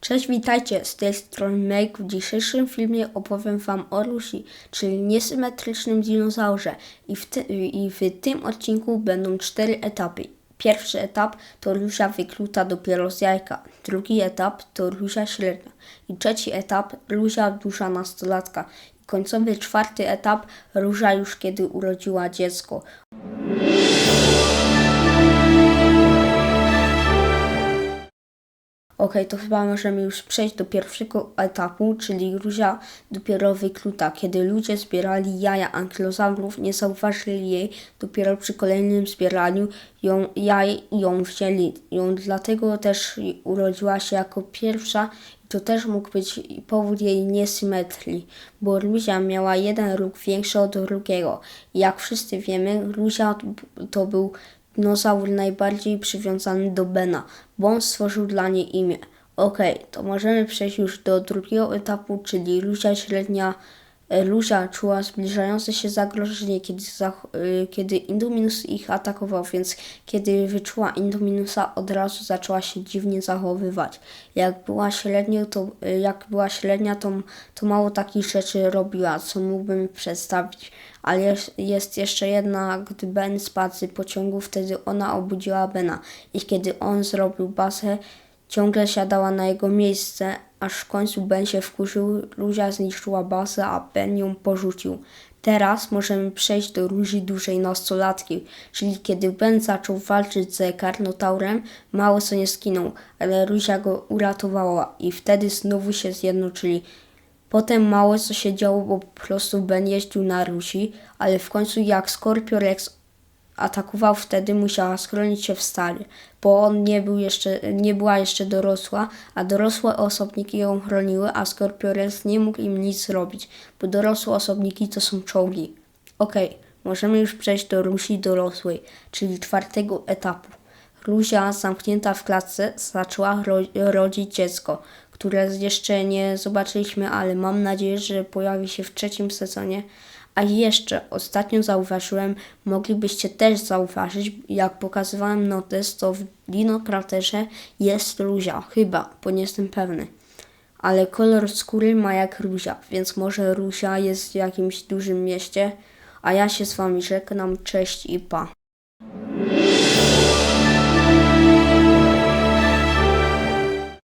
Cześć, witajcie, z tej strony Make. W dzisiejszym filmie opowiem Wam o Lucy, czyli niesymetrycznym dinozaurze. I w, ty- I w tym odcinku będą cztery etapy. Pierwszy etap to Luzia wykluta dopiero z jajka. Drugi etap to Luzia średnia. I trzeci etap Luzia duża nastolatka. I końcowy czwarty etap Luzia już kiedy urodziła dziecko. Okej, to chyba możemy już przejść do pierwszego etapu, czyli Luzia dopiero wykluta. Kiedy ludzie zbierali jaja ankylozaurów, nie zauważyli jej, dopiero przy kolejnym zbieraniu ją, jaj ją wzięli. Ją dlatego też urodziła się jako pierwsza i to też mógł być powód jej niesymetrii, bo Luzia miała jeden róg większy od drugiego. Jak wszyscy wiemy, Luzia to był dinozaur najbardziej przywiązany do Bena, bo on stworzył dla niej imię. Okej, to możemy przejść już do drugiego etapu, czyli Luzia średnia. E, Luzia czuła zbliżające się zagrożenie, kiedy, y, kiedy Indominus ich atakował, więc kiedy wyczuła Indominusa, od razu zaczęła się dziwnie zachowywać. Jak była średnią, to, y, jak była średnia, to, to mało takich rzeczy robiła, co mógłbym przedstawić. Ale jest, jeszcze jedna, gdy Ben spadł z pociągu, wtedy ona obudziła Bena. I kiedy on zrobił bazę, ciągle siadała na jego miejsce, aż w końcu Ben się wkurzył, Luzia zniszczyła bazę, a Ben ją porzucił. Teraz możemy przejść do Luzi dużej nastolatki, czyli kiedy Ben zaczął walczyć z Karnotaurem, mało co nie skinął, ale Luzia go uratowała i wtedy znowu się zjednoczyli. Potem mało co się działo, bo po prostu Ben jeździł na Rusi, ale w końcu jak Scorpio Rex atakował wtedy, musiała schronić się w stanie, bo on nie, był jeszcze, nie była jeszcze dorosła, a dorosłe osobniki ją chroniły, a Scorpio Rex nie mógł im nic zrobić, bo dorosłe osobniki to są czołgi. Okej, możemy już przejść do Rusi dorosłej, czyli czwartego etapu. Luzia, zamknięta w klatce, zaczęła ro- rodzić dziecko, które jeszcze nie zobaczyliśmy, ale mam nadzieję, że pojawi się w trzecim sezonie. A jeszcze ostatnio zauważyłem, moglibyście też zauważyć, jak pokazywałem notes, to w Dino Kraterze jest Luzia, chyba, bo nie jestem pewny. Ale kolor skóry ma jak Ruzia, więc może Ruzia jest w jakimś dużym mieście. A ja się z wami żegnam, cześć i pa.